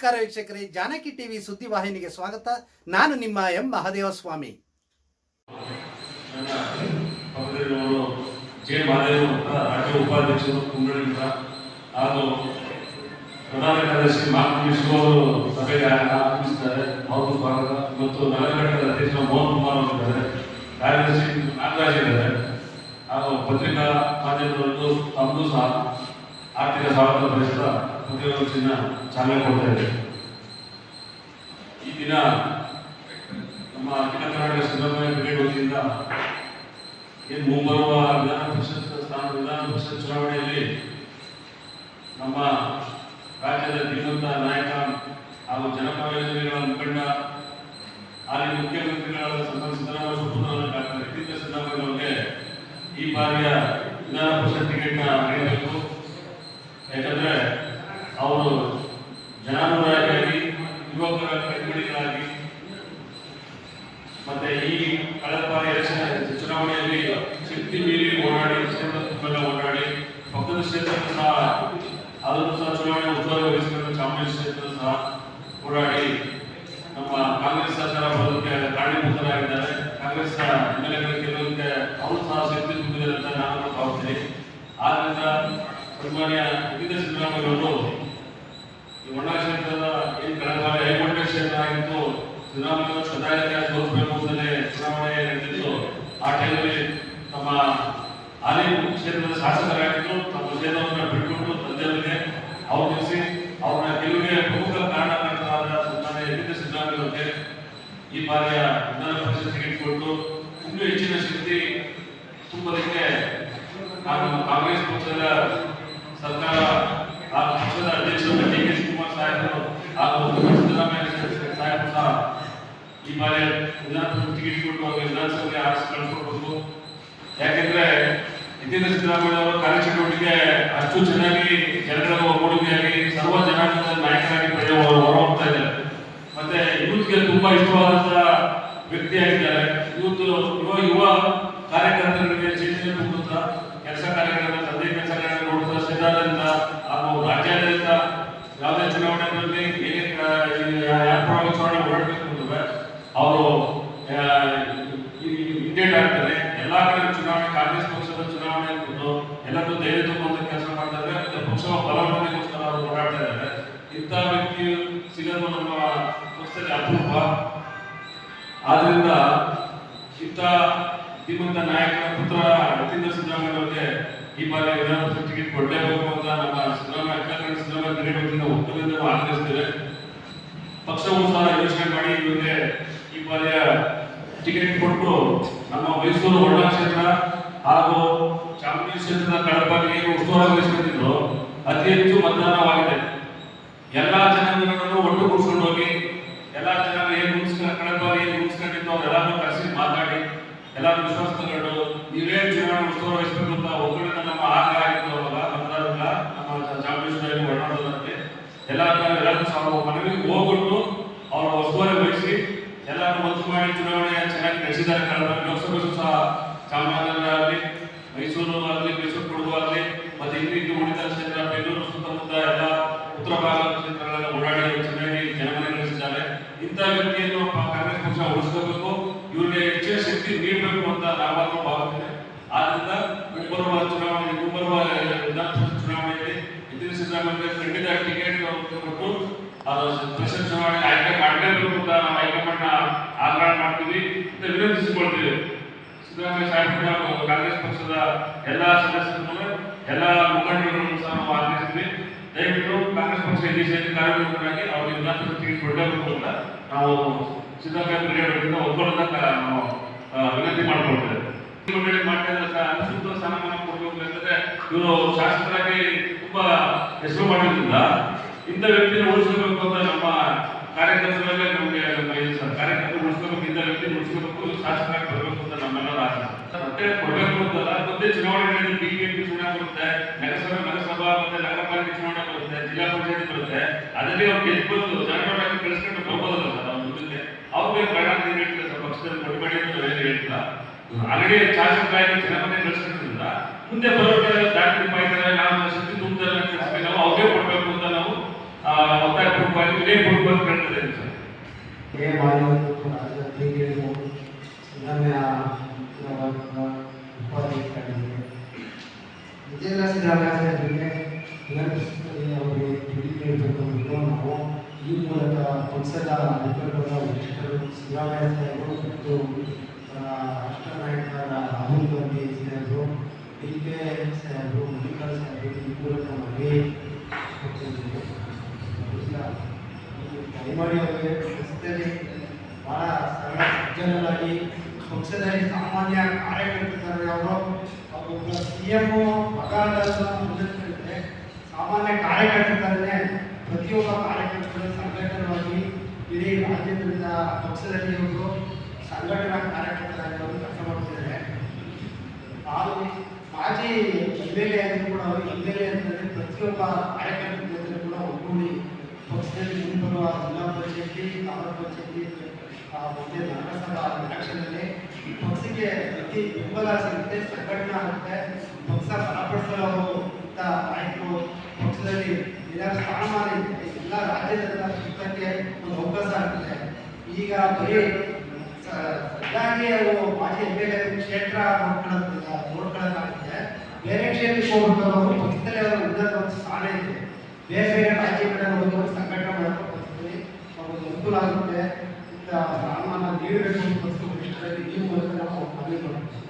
ನಮಸ್ಕಾರ ವೀಕ್ಷಕರೇ, ಜಾನಕಿ ಟಿವಿ ಸುದ್ದಿವಾಹಿನಿಗೆ ಸ್ವಾಗತ. ನಾನು ನಿಮ್ಮ ಎಂ. ಮಹಾದೇವ ಸ್ವಾಮಿ ಜೆ ಮಹಾದೇವ್ ರಾಜ್ಯ ಉಪಾಧ್ಯಕ್ಷರು ಕುಂಬಳಿಂದ ಹಾಗೂ ಪ್ರಧಾನ ಕಾರ್ಯದರ್ಶಿ ಮಾರ್ಗದರ್ಶಿ ಅವರು ಸಭೆಗೆ ಆಗಮಿಸಿದ್ದಾರೆ ಅವ್ರಿಗೂ ಸ್ವಾಗತ ಮತ್ತು ನಗರ ಅಧ್ಯಕ್ಷ ಮೋಹನ್ ಕುಮಾರ್ ಅವರಿದ್ದಾರೆ ಕಾರ್ಯದರ್ಶಿ ನಾಗರಾಜ್ ಇದ್ದಾರೆ ಹಾಗೂ ಪತ್ರಿಕಾ ಮಾಧ್ಯಮದವರು ತಮ್ಮದು ಸಹ ಆರ್ಥಿಕ ಸ್ವಾಗತ ಬಯಸ್ತಾ ಪತ್ರಿಕಾಗೋಷ್ಠಿನ ಚಾಲನೆ ಕೊಡ್ತಾ ಇದೆ ಈ ದಿನ ನಮ್ಮ ಅಖಿಲ ಕರ್ನಾಟಕ ಸಿದ್ದರಾಮಯ್ಯ ಕ್ರಿಕೆಟ್ ವತಿಯಿಂದ ಏನು ಮುಂಬರುವ ವಿಧಾನ ಪರಿಷತ್ ಸ್ಥಾನ ವಿಧಾನ ಪರಿಷತ್ ಚುನಾವಣೆಯಲ್ಲಿ ನಮ್ಮ ರಾಜ್ಯದ ಧೀಮಂತ ನಾಯಕ ಹಾಗೂ ಜನಪರ ಯೋಜನೆಗಳ ಮುಖಂಡ ಹಾಲಿ ಮುಖ್ಯಮಂತ್ರಿಗಳಾದ ಸನ್ಮಾನ್ಯ ಸಿದ್ದರಾಮಯ್ಯ ಸುಪುತ್ರ ಡಾಕ್ಟರ್ ಯತೀಂದ್ರ ಸಿದ್ದರಾಮಯ್ಯ ಅವರಿಗೆ ಈ ಬಾರಿಯ ವಿಧಾನ ಪರಿಷತ್ ಟಿಕೆಟ್ನ ನೀಡಬೇಕು ಯಾಕಂದ್ರೆ ಅವರು ಜನಾನುರಾಗಿಯಾಗಿ ಯುವಕರ ಮತ್ತೆ ಈ ಕಳೆದ ಬಾರಿ ಎಲೆಕ್ಷನ್ ಚುನಾವಣೆಯಲ್ಲಿ ಶಕ್ತಿ ಮೀರಿ ಓಡಾಡಿ ಕ್ಷೇತ್ರ ತುಂಬೆಲ್ಲ ಓಡಾಡಿ, ಪಕ್ಕದ ಕ್ಷೇತ್ರ ಸಹ, ಅದನ್ನು ಸಹ ಚುನಾವಣೆ ಉಸ್ತುವಾರಿ ವಹಿಸಿಕೊಂಡು ಚಾಮರಾಜ ಕ್ಷೇತ್ರ ಸಹ ಓಡಾಡಿ ನಮ್ಮ ಕಾಂಗ್ರೆಸ್ ಸರ್ಕಾರ ಬರೋದಕ್ಕೆ ಕಾರಣೀಭೂತರಾಗಿದ್ದಾರೆ. ಕಾಂಗ್ರೆಸ್ ಎಮ್ಮೆಲ್ಎಗಳ ಗೆಲ್ಲೋದಕ್ಕೆ ಅವರು ಸಹ ಶಕ್ತಿ ತುಂಬಿದ್ದಾರೆ ಅಂತ ನಾನು ಭಾವಿಸ್ತೀನಿ. ಆದ್ರಿಂದ ಸನ್ಮಾನ್ಯ ಯತೀಂದ್ರ ಸಿದ್ದರಾಮಯ್ಯ ಅವರು ಈ ಕ್ಷೇತ್ರದ ಏನು ಕಳೆದ ಆಗಿತ್ತು ಸಿದ್ದರಾಮಯ್ಯ ಸದಾಯಕ ತೋರಿಸಬೇಕು ಅಂತಲೇ ಚುನಾವಣೆ ಆ ಟೈಮಲ್ಲಿ ತಮ್ಮ ಹಾಲಿ ಕ್ಷೇತ್ರದ ಶಾಸಕರಾಗಿದ್ದು, ತಮ್ಮ ಕ್ಷೇತ್ರವನ್ನು ಬಿಟ್ಕೊಂಡು ತಂದೆಯವರಿಗೆ ಅವ್ರು ಅವ್ರನ್ನ ಗೆಲುವಿಗೆ ಪ್ರಮುಖ ಕಾರಣಕರ್ತರಾದ ಸನ್ಮಾನ್ಯ ಅವರಿಗೆ ಈ ಬಾರಿಯ ವಿಧಾನ ಪರಿಷತ್ ಕೊಟ್ಟು ಇನ್ನೂ ಹೆಚ್ಚಿನ ಶಕ್ತಿ ತುಂಬಲಿಕ್ಕೆ ನಾನು ಕಾಂಗ್ರೆಸ್ ಪಕ್ಷದ ಸರ್ಕಾರ, ಆ ಪಕ್ಷದ ಅಧ್ಯಕ್ಷರನ್ನು ಶಿವಕುಮಾರ್ ಸಾಹೇಬರು ಹಾಗೂ ಸಿದ್ದರಾಮಯ್ಯ ಸಾಹೇಬರು ಸಹ ಈ ಬಾರಿ ವಿಧಾನಸಭೆ ಟಿಕೆಟ್ ಕೊಟ್ಟು ಅವ್ರಿಗೆ ವಿಧಾನಸಭೆಗೆ ಆರಿಸಿ ಕಳಿಸ್ಕೊಡ್ಬೇಕು ಯಾಕೆಂದ್ರೆ ಯತೀಂದ್ರ ಸಿದ್ದರಾಮಯ್ಯ ಅವರ ಕಾರ್ಯಚಟುವಟಿಕೆ ಅಷ್ಟು ಚೆನ್ನಾಗಿ ಜನಗಳ ಒಗ್ಗೂಡಿಕೆಯಾಗಿ ಸರ್ವ ಜನಾಂಗದ ನಾಯಕರಾಗಿ ಹೊರಹೋಗ್ತಾ ಇದ್ದಾರೆ. ಮತ್ತೆ ಯೂತ್ಗೆ ತುಂಬಾ ಇಷ್ಟವಾದಂತ ವ್ಯಕ್ತಿಯಾಗಿದ್ದಾರೆ. ಯೂತ್ ಯುವ ಯುವ ಕಾರ್ಯಕರ್ತರಿಗೆ ಚೈತನ್ಯ ತುಂಬುತ್ತಾ ಕೆಲಸ ಕಾರ್ಯಗಳನ್ನು ಯಾವುದೇ ಚುನಾವಣೆ ಬರಲಿ ಏನೇ ಯಾವ ಪರವಾಗಿ ಚುನಾವಣೆ ಓಡಾಡಬೇಕು ಅಂದ್ರೆ ಅವರು ಇಂಡೇಟ್ ಆಗ್ತಾರೆ ಎಲ್ಲಾ ಕಡೆ ಚುನಾವಣೆ ಕಾಂಗ್ರೆಸ್ ಪಕ್ಷದ ಚುನಾವಣೆ ಅಂದ್ಬಿಟ್ಟು ಎಲ್ಲರೂ ಧೈರ್ಯ ತುಂಬುವಂತ ಕೆಲಸ ಮಾಡ್ತಾರೆ ಮತ್ತೆ ಪಕ್ಷದ ಬಲವರ್ಧನೆಗೋಸ್ಕರ ಅವರು ಓಡಾಡ್ತಾ ಇದ್ದಾರೆ ಇಂಥ ವ್ಯಕ್ತಿ ಸಿಗೋದು ನಮ್ಮ ಪಕ್ಷದಲ್ಲಿ ಅಪರೂಪ ಆದ್ರಿಂದ ಇಂಥ ಧೀಮಂತ ನಾಯಕರ ಪುತ್ರ ಯತೀಂದ್ರ ಸಿದ್ದರಾಮಯ್ಯ ಅವರಿಗೆ ಈ ಬಾರಿ ವಿಧಾನಸಭೆ ಟಿಕೆಟ್ ಕೊಡಲೇಬೇಕು ಅಂತ ನಮ್ಮ ಸಿದ್ದರಾಮಯ್ಯ ಸಿದ್ದರಾಮಯ್ಯ ವತಿಯಿಂದ ಒಕ್ಕಲಿಂದ ಆಗ್ರಹಿಸ್ತೇವೆ ಪಕ್ಷವು ಸಹ ಯೋಚನೆ ಮಾಡಿ ಇವರಿಗೆ ಈ ಬಾರಿಯ ಟಿಕೆಟ್ ಕೊಟ್ಟು ನಮ್ಮ ಮೈಸೂರು ಹೊಳ್ಳ ಕ್ಷೇತ್ರ ಹಾಗೂ ಚಾಮುಂಡಿ ಕ್ಷೇತ್ರದ ಕಡಪಾಗಿ ಏನು ಅತಿ ಹೆಚ್ಚು ಮತದಾನವಾಗಿದೆ. ಎಲ್ಲ ಜನಾಂಗಗಳನ್ನು ಒಟ್ಟುಗೂಡಿಸ್ಕೊಂಡು ಹೋಗಿ. ಎಲ್ಲ ಜನ ಏನು ಮುಗಿಸ್ಕೊಂಡು ಕಡಪಾಗಿ ಏನ್ ಮುಗಿಸ್ಕೊಂಡಿತ್ತು ಅವರೆಲ್ಲರೂ ಕರೆಸಿ ಮಾತಾಡಿ. ಎಲ್ಲರೂ ವಿಶ್ವಾಸಗಳು ನೀವೇ ಚುನಾವಣೆ ಉತ್ಸವ ವಹಿಸಬೇಕು ಅಂತ ಒಗ್ಗಟ್ಟಿನ ನಮ್ಮ ಅವಾಗ ಮತದಾರರ ನಮ್ಮ ಚಾಮರಾಜೇಶ್ವರಿ ಒಳನಾಡೋದಕ್ಕೆ ಎಲ್ಲ ಎಲ್ಲರೂ ಸಹ ಮನವಿಗೆ ಹೋಗ್ಬಿಟ್ಟು ಅವರ ಉಸ್ತುವಾರಿ ವಹಿಸಿ ಎಲ್ಲರೂ ಒತ್ತು ಮಾಡಿ ಚುನಾವಣೆ ಚೆನ್ನಾಗಿ ನಡೆಸಿದ್ದಾರೆ ಕಳೆದ ಲೋಕಸಭೆ ಸಹ ಚಾಮರಾಜನಗರ ಆಗಲಿ, ಮೈಸೂರು ಆಗಲಿ, ಮೈಸೂರು ಕೊಡಗು ಆಗಲಿ, ಮತ್ತೆ ಇನ್ನು ಉಳಿದ ಕ್ಷೇತ್ರ ಬೆಂಗಳೂರು ಸುತ್ತಮುತ್ತ ಎಲ್ಲ ಉತ್ತರ ಭಾಗದ ಕ್ಷೇತ್ರಗಳೆಲ್ಲ ಓಡಾಡಿ ಅವರು ಚೆನ್ನಾಗಿ ಜನಮನೆ ಗಳಿಸಿದ್ದಾರೆ ಇಂಥ ವ್ಯಕ್ತಿಯನ್ನು ಪ- ಕಾಂಗ್ರೆಸ್ ಪಕ್ಷ ಉಳಿಸ್ಕೋಬೇಕು ಇವರಿಗೆ ಶಕ್ತಿ ನೀಡಬೇಕು ಅಂತ ನಾವಾಗಲೂ ಭಾವಿಸಿದೆ ಆದ್ರಿಂದ ಮುಂಬರುವ ಚುನಾವಣೆ ಮುಂಬರುವ ವಿಧಾನಸಭೆ ಚುನಾವಣೆಯಲ್ಲಿ ಯತೀಂದ್ರ ಸಿದ್ದರಾಮಯ್ಯ ಖಂಡಿತ ಟಿಕೆಟ್ ಕೊಟ್ಟು ಅದು ಸ್ಪೆಷಲ್ ಚುನಾವಣೆ ಆಯ್ಕೆ ಮಾಡಲೇಬೇಕು ಅಂತ ನಾವು ಹೈಕಮಾಂಡ್ ಆಗ್ರಹ ಮಾಡ್ತೀವಿ ಅಂತ ವಿನಂತಿಸಿಕೊಳ್ತೀವಿ. ಸಿದ್ದರಾಮಯ್ಯ ಸಾಹೇಬ್ ಕಾಂಗ್ರೆಸ್ ಪಕ್ಷದ ಎಲ್ಲ ಸದಸ್ಯರು ಎಲ್ಲ ಮುಖಂಡರುಗಳನ್ನು ಸಹ ನಾವು ಆಗ್ರಹಿಸ್ತೀವಿ. ದಯವಿಟ್ಟು ಕಾಂಗ್ರೆಸ್ ಪಕ್ಷ ಈ ಸೇರಿ ಕಾರ್ಯಕರ್ತರಾಗಿ ಅವರಿಗೆ ವಿಧಾನಸಭೆ ಟಿಕೆಟ್ ಕೊಡಲೇಬೇಕು ಅಂತ ನಾವು ಸಿದ್ದರಾಮಯ್ಯ ವತಿಯಿಂದ ನಾವು ವಿನಂತಿ ಮಾಡಿಕೊಳ್ತಾರೆ. ಇದ್ದಾರೆ ಸರ್ ಅನುಸೂತ್ರ ಸ್ಥಾನಮಾನ ಕೊಡಬೇಕು ಅಂತಂದ್ರೆ ಇವರು ಶಾಸಕರಾಗಿ ತುಂಬಾ ಹೆಸರು ಮಾಡಿದ್ರಿಂದ ಇಂಥ ವ್ಯಕ್ತಿನ ಉಳಿಸ್ಕೋಬೇಕು ಅಂತ ನಮ್ಮ ಕಾರ್ಯಕರ್ತರಲ್ಲಿ ನಮಗೆ ಸರ್ ಕಾರ್ಯಕರ್ತರು ಉಳಿಸ್ಕೋಬೇಕು, ಇಂಥ ವ್ಯಕ್ತಿ ಉಳಿಸ್ಕೋಬೇಕು ಶಾಸಕರಾಗಿ ಬರಬೇಕು ಅಂತ ನಮ್ಮೆಲ್ಲರ ಆಸೆ. ಮತ್ತೆ ಕೊಡಬೇಕು ಅಂತಲ್ಲ ಮುಂದೆ ಚುನಾವಣೆ ಬಿಜೆಪಿ ಚುನಾವಣೆ ಬರುತ್ತೆ, ನಗರಸಭೆ ನಗರಸಭಾ ಮತ್ತೆ ನಗರ ಪಾಲಿಕೆ ಚುನಾವಣೆ ಬರುತ್ತೆ, ಜಿಲ್ಲಾ ಪಂಚಾಯತ್ ಬರುತ್ತೆ. ಅದರಲ್ಲಿ ಅವ್ರು ಗೆದ್ದು ಜನಗಳಾಗಿ ಕಳಿಸ್ಕೊಂಡು ಬರ್ಬೋದಲ್ಲ ಸರ್, ಅವ್ರ ಮುಂದೆ ಅವ್ರಿಗೆ ಪ್ರಣಾಳಿಕೆ ಆಲ್ರೆಡಿ ಶಾಸಕ ಚುನಾವಣೆ ನಡೆಸಿರೋದ್ರಿಂದ ಮುಂದೆ ಬರೋಕೆ ಡಾಕ್ಟರ್ ಮಾಡಿದ್ದಾರೆ ನಾವು ಶಕ್ತಿ ತುಂಬಿದ್ದಾರೆ ಕಳಿಸ್ಬೇಕು ನಾವು ಅವ್ರಿಗೆ ಕೊಡಬೇಕು ಅಂತ ನಾವು ಒತ್ತಾಯ ಪೂರ್ವವಾಗಿ ಇದೇ ಪೂರ್ವವಾಗಿ ಕಂಡಿದೆ ಸರ್ ಏ ಮಾಡಿ ವಿಜಯ ಸಿದ್ದರಾಮಯ್ಯ ಅವರಿಗೆ ತಿಳಿದಿರಬೇಕು ಅಂತ ನಾವು ಈ ಮೂಲಕ ಪಕ್ಷದ ಅಧಿಕಾರಿಗಳ ಸಿದ್ದರಾಮಯ್ಯ ಸಾಹೇಬರು ಮತ್ತು ರಾಷ್ಟ್ರ ನಾಯಕರಾದ ರಾಹುಲ್ ಗಾಂಧಿ ಸಾಹೇಬರು ಡಿ ಕೆ ಸಾಹೇಬರು ಮಲ್ಲಿಕಾರ್ಜುನ ಸಾಹೇಬರು ರಸ್ತೆಯಲ್ಲಿ ಬಹಳ ಸರಳ ಸಜ್ಜನರಾಗಿ ಪಕ್ಷದಲ್ಲಿ ಸಾಮಾನ್ಯ ಕಾರ್ಯಕರ್ತರು ಅವರು ಒಬ್ಬ ಸಿ ಸಾಮಾನ್ಯ ಕಾರ್ಯಕರ್ತರನ್ನೇ ಪ್ರತಿಯೊಬ್ಬ ಕಾರ್ಯಕರ್ತರು ಸಂಘಟನವಾಗಿ ಇಡೀ ರಾಜ್ಯದಿಂದ ಪಕ್ಷದಲ್ಲಿ ಇವರು ಸಂಘಟನಾ ಕಾರ್ಯಕರ್ತರಾಗಿ ಕೆಲಸ ಮಾಡ್ತಿದ್ದಾರೆ. ಮಾಜಿ ಎಂ ಎಲ್ ಎ ಆದರೂ ಕೂಡ ಅವರು ಎಂ ಎಲ್ ಎ ಅಂತಂದರೆ ಪ್ರತಿಯೊಬ್ಬ ಕಾರ್ಯಕರ್ತರ ಕೂಡ ಒಗ್ಗೂಡಿ ಪಕ್ಷದಲ್ಲಿ ಮುಂಬರುವ ಜಿಲ್ಲಾ ಪರಿಷತ್ತಿ ತಾಲೂಕು ಆ, ಮತ್ತೆ ನಗರಸಭಾ ಈ ಪಕ್ಷಕ್ಕೆ ಪ್ರತಿ ಬೆಂಬಲ ಸಿಗುತ್ತೆ ಸಂಘಟನೆ ಆಗುತ್ತೆ. ಪಕ್ಷ ಬಲಪಡಿಸಲು ಅಂತ ನಾಯಕರು ಪಕ್ಷದಲ್ಲಿ ಏನಾದ್ರು ಸ್ಥಾನಮಾನ ಎಲ್ಲ ರಾಜ್ಯದ ಸುತ್ತಕ್ಕೆ ಒಂದು ಅವಕಾಶ ಆಗುತ್ತೆ ಈಗ ಬರೀ ಅವರು ಮಾಜಿ ಎಂ ಎಲ್ ಎ ಕ್ಷೇತ್ರ ನೋಡ್ಕೊಳ್ಳೋದಿಲ್ಲ ನೋಡ್ಕೊಳ್ಳೋದಾಗಿದೆ ಬೇರೆ ಕ್ಷೇತ್ರಕ್ಕೆ ಹೋಗ್ಬಿಟ್ಟು ಅವರು ಪಕ್ಷದಲ್ಲಿ ಅವರು ಉನ್ನತ ಒಂದು ಸ್ಥಾನ ಇದೆ. ಬೇರೆ ಬೇರೆ ರಾಜ್ಯಗಳ ಹೋಗಿ ಸಂಘಟನೆ ಮಾಡ್ಕೊಂಡು ಅವ್ರಿಗೆ ಅನುಕೂಲ ಆಗುತ್ತೆ. ಇಂಥ ಸ್ಥಾನಮಾನ ನೀಡಬೇಕು ಅಂತ ಈ ಮೂಲಕ ನಾವು ಮನವಿ ಮಾಡ್ತೀವಿ